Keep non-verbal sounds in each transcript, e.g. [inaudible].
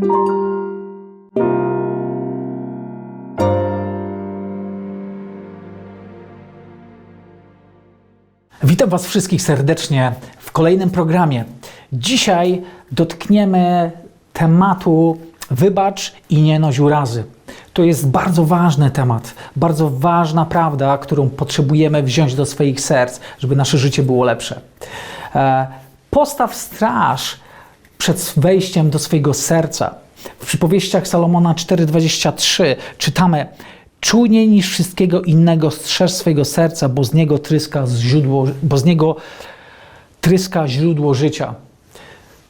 Witam Was wszystkich serdecznie w kolejnym programie. Dzisiaj dotkniemy tematu wybacz i nie noś urazy. To jest bardzo ważny temat, bardzo ważna prawda, którą potrzebujemy wziąć do swoich serc, żeby nasze życie było lepsze. E, Postaw straż przed wejściem do swojego serca. W przypowieściach Salomona 4:23 czytamy: Czujniej niż wszystkiego innego strzeż swojego serca, bo z niego tryska źródło, bo z niego tryska źródło życia.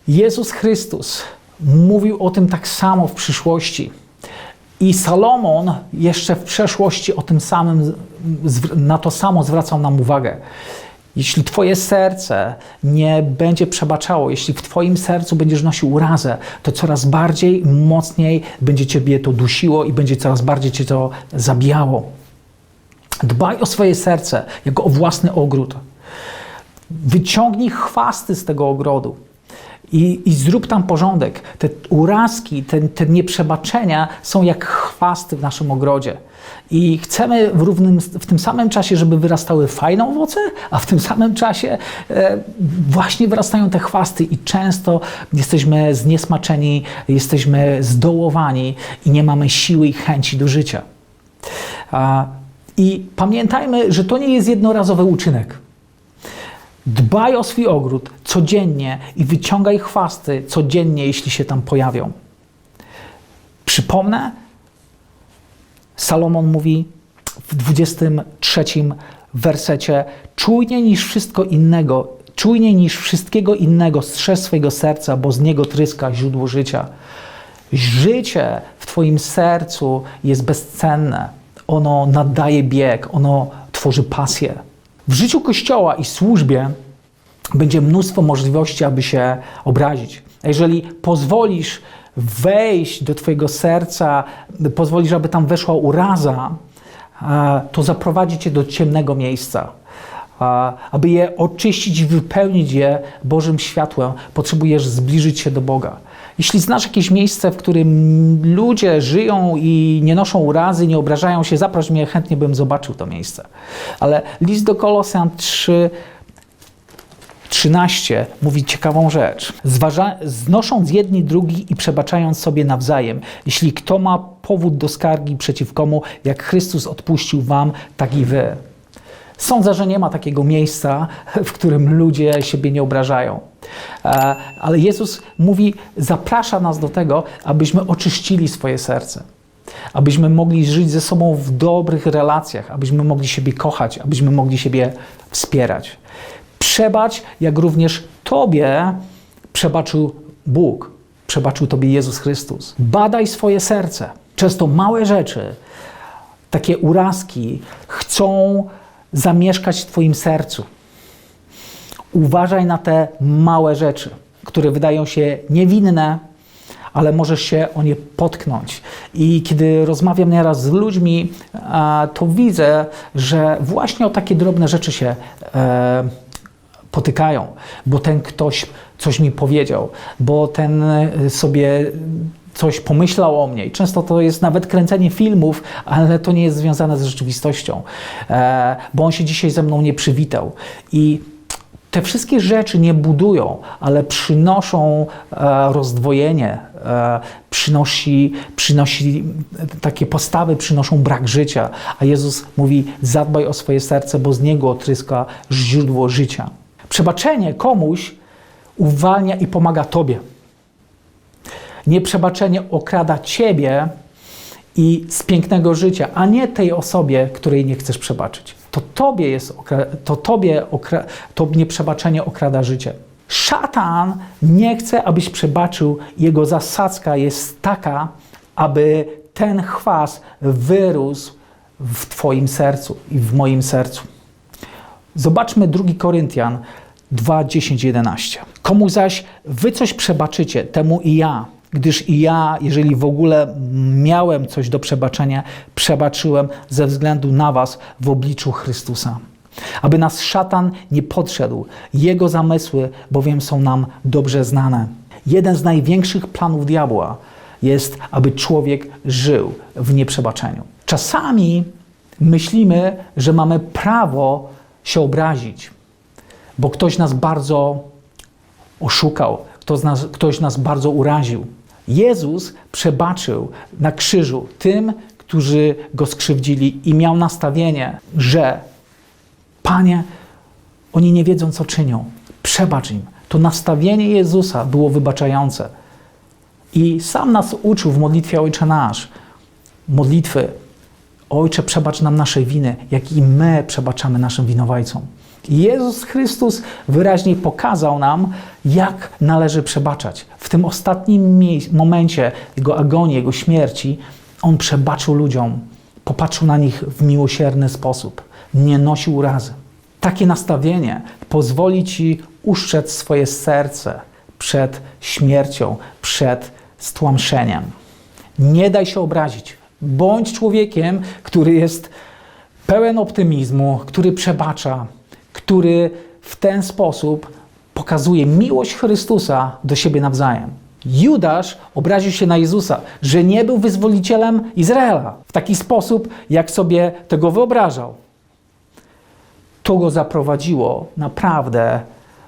Jezus Chrystus mówił o tym tak samo w przyszłości. I Salomon jeszcze w przeszłości o tym samym, na to samo zwracał nam uwagę. Jeśli Twoje serce nie będzie przebaczało, jeśli w Twoim sercu będziesz nosił urazę, to coraz bardziej, mocniej będzie Ciebie to dusiło i będzie coraz bardziej Cię to zabijało. Dbaj o swoje serce, jako o własny ogród. Wyciągnij chwasty z tego ogrodu i, i zrób tam porządek. Te urazki, te, te nieprzebaczenia są jak chwasty w naszym ogrodzie. I chcemy w, równym, w tym samym czasie, żeby wyrastały fajne owoce, a w tym samym czasie e, właśnie wyrastają te chwasty i często jesteśmy zniesmaczeni, jesteśmy zdołowani i nie mamy siły i chęci do życia. I pamiętajmy, że to nie jest jednorazowy uczynek. Dbaj o swój ogród codziennie i wyciągaj chwasty codziennie, jeśli się tam pojawią. Przypomnę, Salomon mówi w 23 wersecie: Czujniej niż wszystko innego, czujniej niż wszystkiego innego strzeż swojego serca, bo z niego tryska źródło życia. Życie w Twoim sercu jest bezcenne. Ono nadaje bieg, ono tworzy pasję. W życiu Kościoła i służbie będzie mnóstwo możliwości, aby się obrazić. Jeżeli pozwolisz wejść do Twojego serca, pozwolisz, aby tam weszła uraza, to zaprowadzi Cię do ciemnego miejsca. Aby je oczyścić i wypełnić je Bożym światłem, potrzebujesz zbliżyć się do Boga. Jeśli znasz jakieś miejsce, w którym ludzie żyją i nie noszą urazy, nie obrażają się, zaproś mnie, chętnie bym zobaczył to miejsce. Ale list do Kolosjan 3, 13 mówi ciekawą rzecz. Zważa, znosząc jedni drugi i przebaczając sobie nawzajem, jeśli kto ma powód do skargi przeciw komu, jak Chrystus odpuścił wam, tak i wy. Sądzę, że nie ma takiego miejsca, [laughs] w którym ludzie siebie nie obrażają. E, Ale Jezus mówi, zaprasza nas do tego, abyśmy oczyścili swoje serce. Abyśmy mogli żyć ze sobą w dobrych relacjach, abyśmy mogli siebie kochać, abyśmy mogli siebie wspierać. Przebacz, jak również Tobie przebaczył Bóg, przebaczył Tobie Jezus Chrystus. Badaj swoje serce. Często małe rzeczy, takie urazki chcą zamieszkać w Twoim sercu. Uważaj na te małe rzeczy, które wydają się niewinne, ale możesz się o nie potknąć. I kiedy rozmawiam nieraz z ludźmi, to widzę, że właśnie o takie drobne rzeczy się e, potykają, bo ten ktoś coś mi powiedział, bo ten e, sobie coś pomyślał o mnie. I często to jest nawet kręcenie filmów, ale to nie jest związane z rzeczywistością, e, bo on się dzisiaj ze mną nie przywitał. I te wszystkie rzeczy nie budują, ale przynoszą e, rozdwojenie, przynosi, przynosi takie postawy, przynoszą brak życia. A Jezus mówi: zadbaj o swoje serce, bo z niego tryska źródło życia. Przebaczenie komuś uwalnia i pomaga Tobie. Nieprzebaczenie okrada Ciebie i z pięknego życia, a nie tej osobie, której nie chcesz przebaczyć. To Tobie jest, to Tobie okra- to nieprzebaczenie okrada życie. Szatan nie chce, abyś przebaczył. Jego zasadzka jest taka, aby ten chwas wyrósł w Twoim sercu i w moim sercu. Zobaczmy 2 Koryntian 2, 10, 11. Komu zaś wy coś przebaczycie, temu i ja, gdyż i ja, jeżeli w ogóle miałem coś do przebaczenia, przebaczyłem ze względu na was w obliczu Chrystusa. Aby nas szatan nie podszedł, jego zamysły bowiem są nam dobrze znane. Jeden z największych planów diabła jest, aby człowiek żył w nieprzebaczeniu. Czasami myślimy, że mamy prawo się obrazić, bo ktoś nas bardzo oszukał, ktoś nas, ktoś nas bardzo uraził. Jezus przebaczył na krzyżu tym, którzy go skrzywdzili i miał nastawienie, że Panie, oni nie wiedzą, co czynią. Przebacz im. To nastawienie Jezusa było wybaczające. I sam nas uczył w modlitwie Ojcze Nasz, modlitwy Ojcze, przebacz nam nasze winy, jak i my przebaczamy naszym winowajcom. Jezus Chrystus wyraźnie pokazał nam, jak należy przebaczać. W tym ostatnim momencie Jego agonii, Jego śmierci, On przebaczył ludziom, popatrzył na nich w miłosierny sposób, nie nosił urazy. Takie nastawienie pozwoli Ci uszczec swoje serce przed śmiercią, przed stłamszeniem. Nie daj się obrazić. Bądź człowiekiem, który jest pełen optymizmu, który przebacza, który w ten sposób pokazuje miłość Chrystusa do siebie nawzajem. Judasz obraził się na Jezusa, że nie był wyzwolicielem Izraela w taki sposób, jak sobie tego wyobrażał. To go zaprowadziło naprawdę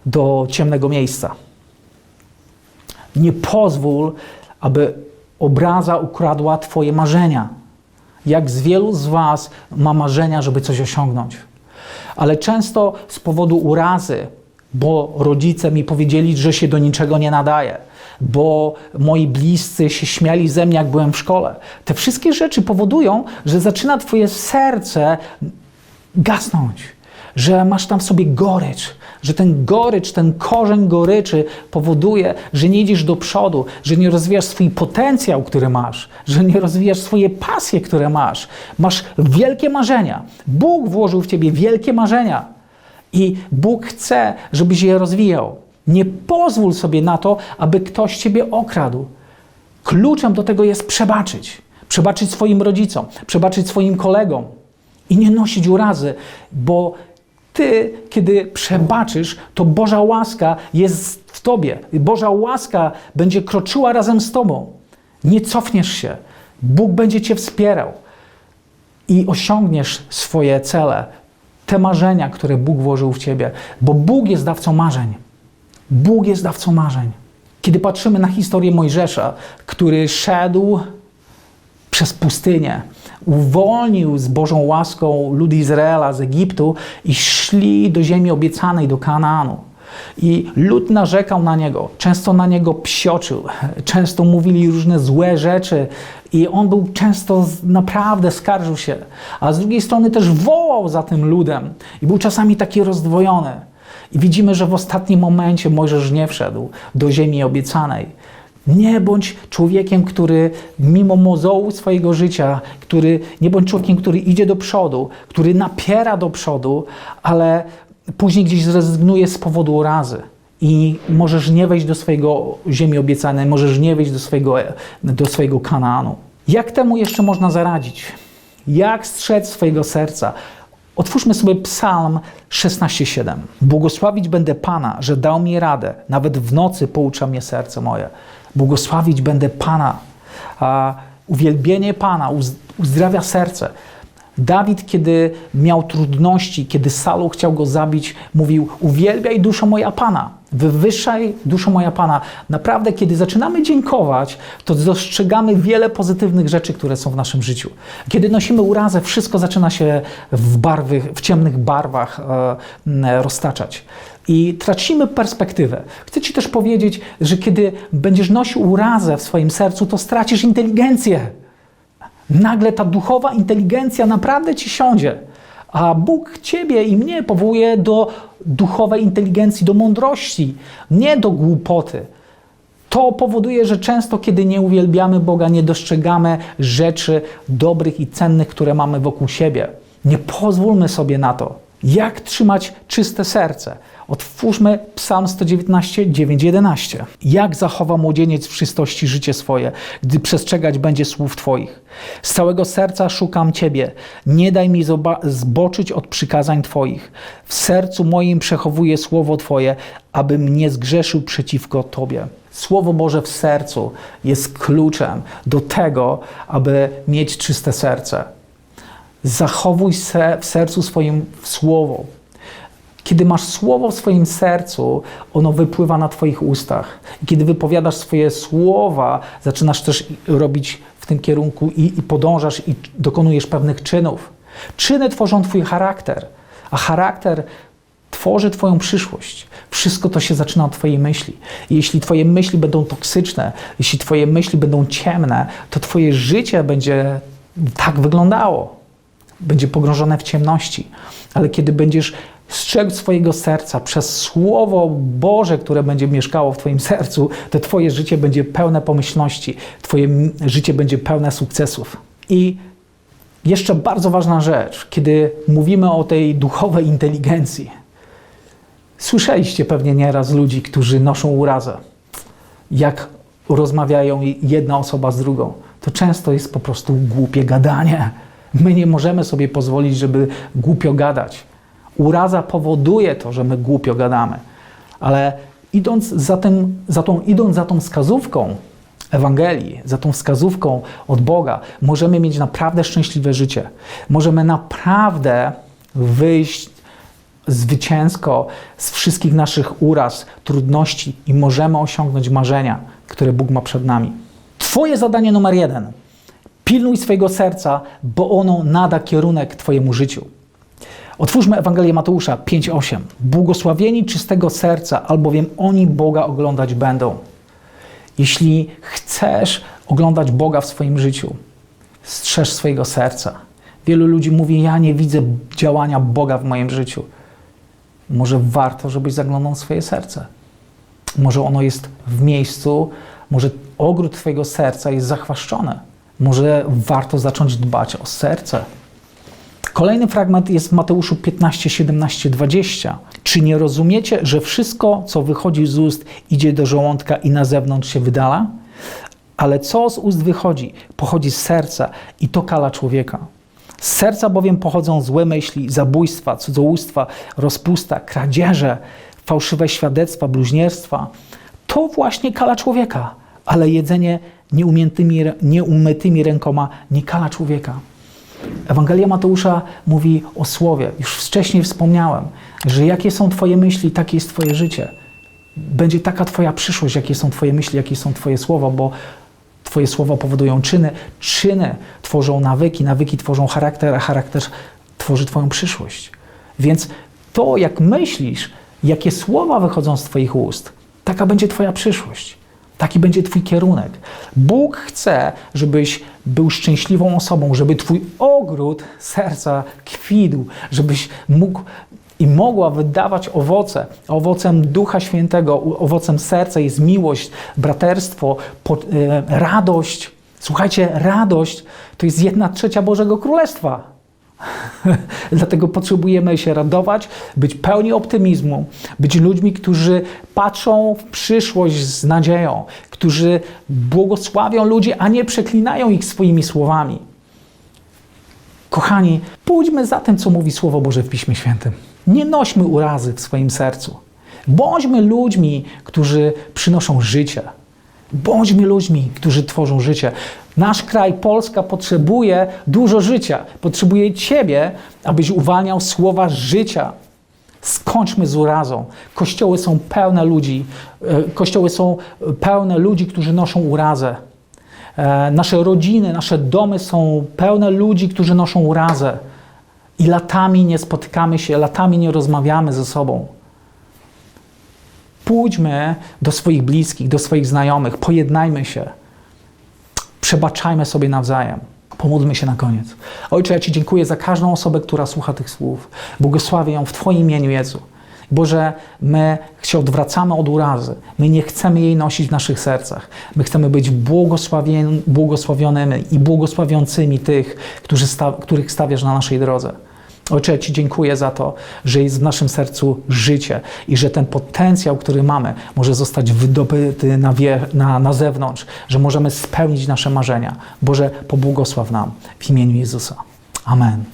do ciemnego miejsca. Nie pozwól, aby obraza ukradła Twoje marzenia. Jak z wielu z Was ma marzenia, żeby coś osiągnąć. Ale często z powodu urazy, bo rodzice mi powiedzieli, że się do niczego nie nadaje, bo moi bliscy się śmiali ze mnie, jak byłem w szkole. Te wszystkie rzeczy powodują, że zaczyna Twoje serce gasnąć, że masz tam w sobie gorycz, że ten gorycz, ten korzeń goryczy powoduje, że nie idziesz do przodu, że nie rozwijasz swój potencjał, który masz, że nie rozwijasz swoje pasje, które masz. Masz wielkie marzenia. Bóg włożył w ciebie wielkie marzenia i Bóg chce, żebyś je rozwijał. Nie pozwól sobie na to, aby ktoś ciebie okradł. Kluczem do tego jest przebaczyć. Przebaczyć swoim rodzicom, przebaczyć swoim kolegom i nie nosić urazy, bo ty, kiedy przebaczysz, to Boża łaska jest w tobie. Boża łaska będzie kroczyła razem z tobą. Nie cofniesz się. Bóg będzie cię wspierał i osiągniesz swoje cele, te marzenia, które Bóg włożył w ciebie, bo Bóg jest dawcą marzeń. Bóg jest dawcą marzeń. Kiedy patrzymy na historię Mojżesza, który szedł przez pustynię, uwolnił z Bożą łaską lud Izraela z Egiptu i szli do ziemi obiecanej, do Kanaanu. I lud narzekał na niego, często na niego psioczył, często mówili różne złe rzeczy, i on był często naprawdę skarżył się, a z drugiej strony też wołał za tym ludem i był czasami taki rozdwojony. I widzimy, że w ostatnim momencie Mojżesz nie wszedł do ziemi obiecanej. Nie bądź człowiekiem, który mimo mozołu swojego życia, który, nie bądź człowiekiem, który idzie do przodu, który napiera do przodu, ale później gdzieś zrezygnuje z powodu urazy. I możesz nie wejść do swojego ziemi obiecanej, możesz nie wejść do swojego, do swojego Kanaanu. Jak temu jeszcze można zaradzić? Jak strzec swojego serca? Otwórzmy sobie Psalm 16:7. Błogosławić będę Pana, że dał mi radę, nawet w nocy poucza mnie serce moje. Błogosławić będę Pana. A uwielbienie Pana uz- uzdrawia serce. Dawid, kiedy miał trudności, kiedy Saul chciał go zabić, mówił: Uwielbiaj duszo moja Pana, wywyższaj duszo moja Pana. Naprawdę, kiedy zaczynamy dziękować, to dostrzegamy wiele pozytywnych rzeczy, które są w naszym życiu. Kiedy nosimy urazę, wszystko zaczyna się w, barwy, w ciemnych barwach e, roztaczać. I tracimy perspektywę. Chcę Ci też powiedzieć, że kiedy będziesz nosił urazę w swoim sercu, to stracisz inteligencję nagle ta duchowa inteligencja naprawdę ci siądzie. A Bóg ciebie i mnie powołuje do duchowej inteligencji, do mądrości, nie do głupoty. To powoduje, że często, kiedy nie uwielbiamy Boga, nie dostrzegamy rzeczy dobrych i cennych, które mamy wokół siebie. Nie pozwólmy sobie na to. Jak trzymać czyste serce? Otwórzmy Psalm 119, 9, 11. Jak zachowa młodzieniec w czystości życie swoje, gdy przestrzegać będzie słów Twoich? Z całego serca szukam Ciebie. Nie daj mi zboczyć od przykazań Twoich. W sercu moim przechowuję słowo Twoje, abym nie zgrzeszył przeciwko Tobie. Słowo Boże w sercu jest kluczem do tego, aby mieć czyste serce. Zachowuj se w sercu swoim słowo. Kiedy masz słowo w swoim sercu, ono wypływa na Twoich ustach. I kiedy wypowiadasz swoje słowa, zaczynasz też robić w tym kierunku i, i podążasz i dokonujesz pewnych czynów. Czyny tworzą Twój charakter, a charakter tworzy Twoją przyszłość. Wszystko to się zaczyna od Twojej myśli. Jeśli Twoje myśli będą toksyczne, jeśli Twoje myśli będą ciemne, to Twoje życie będzie tak wyglądało. Będzie pogrążone w ciemności. Ale kiedy będziesz strzegł swojego serca przez Słowo Boże, które będzie mieszkało w Twoim sercu, to Twoje życie będzie pełne pomyślności, Twoje życie będzie pełne sukcesów. I jeszcze bardzo ważna rzecz, kiedy mówimy o tej duchowej inteligencji. Słyszeliście pewnie nieraz ludzi, którzy noszą urazę. Jak rozmawiają jedna osoba z drugą, to często jest po prostu głupie gadanie. My nie możemy sobie pozwolić, żeby głupio gadać. Uraza powoduje to, że my głupio gadamy. Ale idąc za, tym, za tą, idąc za tą wskazówką Ewangelii, za tą wskazówką od Boga, możemy mieć naprawdę szczęśliwe życie. Możemy naprawdę wyjść zwycięsko z wszystkich naszych uraz, trudności i możemy osiągnąć marzenia, które Bóg ma przed nami. Twoje zadanie numer jeden. Pilnuj swojego serca, bo ono nada kierunek Twojemu życiu. Otwórzmy Ewangelię Mateusza 5:8. Błogosławieni czystego serca, albowiem oni Boga oglądać będą. Jeśli chcesz oglądać Boga w swoim życiu, strzeż swojego serca. Wielu ludzi mówi: Ja nie widzę działania Boga w moim życiu. Może warto, żebyś zaglądał w swoje serce. Może ono jest w miejscu, może ogród Twojego serca jest zachwaszczony. Może warto zacząć dbać o serce. Kolejny fragment jest w Mateuszu 15, 17, 20. Czy nie rozumiecie, że wszystko, co wychodzi z ust, idzie do żołądka i na zewnątrz się wydala? Ale co z ust wychodzi, pochodzi z serca i to kala człowieka. Z serca bowiem pochodzą złe myśli, zabójstwa, cudzołóstwa, rozpusta, kradzieże, fałszywe świadectwa, bluźnierstwa. To właśnie kala człowieka, ale jedzenie nieumytymi, rękoma nie kala człowieka. Ewangelia Mateusza mówi o słowie. Już wcześniej wspomniałem, że jakie są Twoje myśli, takie jest Twoje życie. Będzie taka Twoja przyszłość, jakie są Twoje myśli, jakie są Twoje słowa, bo Twoje słowa powodują czyny, czyny tworzą nawyki, nawyki tworzą charakter, a charakter tworzy Twoją przyszłość. Więc to, jak myślisz, jakie słowa wychodzą z Twoich ust, taka będzie Twoja przyszłość. Taki będzie Twój kierunek. Bóg chce, żebyś był szczęśliwą osobą, żeby Twój ogród serca kwitł, żebyś mógł i mogła wydawać owoce. Owocem Ducha Świętego, owocem serca jest miłość, braterstwo, e, radość. Słuchajcie, radość to jest jedna trzecia Bożego Królestwa. [laughs] Dlatego potrzebujemy się radować, być pełni optymizmu, być ludźmi, którzy patrzą w przyszłość z nadzieją, którzy błogosławią ludzi, a nie przeklinają ich swoimi słowami. Kochani, pójdźmy za tym, co mówi Słowo Boże w Piśmie Świętym. Nie nośmy urazy w swoim sercu. Bądźmy ludźmi, którzy przynoszą życie. Bądźmy ludźmi, którzy tworzą życie. Nasz kraj, Polska, potrzebuje dużo życia. Potrzebuje Ciebie, abyś uwalniał słowa życia. Skończmy z urazą. Kościoły są pełne ludzi. e, Kościoły są pełne ludzi, którzy noszą urazę. E, Nasze rodziny, nasze domy są pełne ludzi, którzy noszą urazę. I latami nie spotykamy się, latami nie rozmawiamy ze sobą. Pójdźmy do swoich bliskich, do swoich znajomych, pojednajmy się, przebaczajmy sobie nawzajem. Pomódlmy się na koniec. Ojcze, ja Ci dziękuję za każdą osobę, która słucha tych słów. Błogosławię ją w Twoim imieniu, Jezu. Boże, my się odwracamy od urazy. My nie chcemy jej nosić w naszych sercach. My chcemy być błogosławionymi i błogosławiącymi tych, którzy sta, których stawiasz na naszej drodze. Ojcze, Ci dziękuję za to, że jest w naszym sercu życie i że ten potencjał, który mamy, może zostać wydobyty na, wie, na, na zewnątrz, że możemy spełnić nasze marzenia. Boże, pobłogosław nam w imieniu Jezusa. Amen.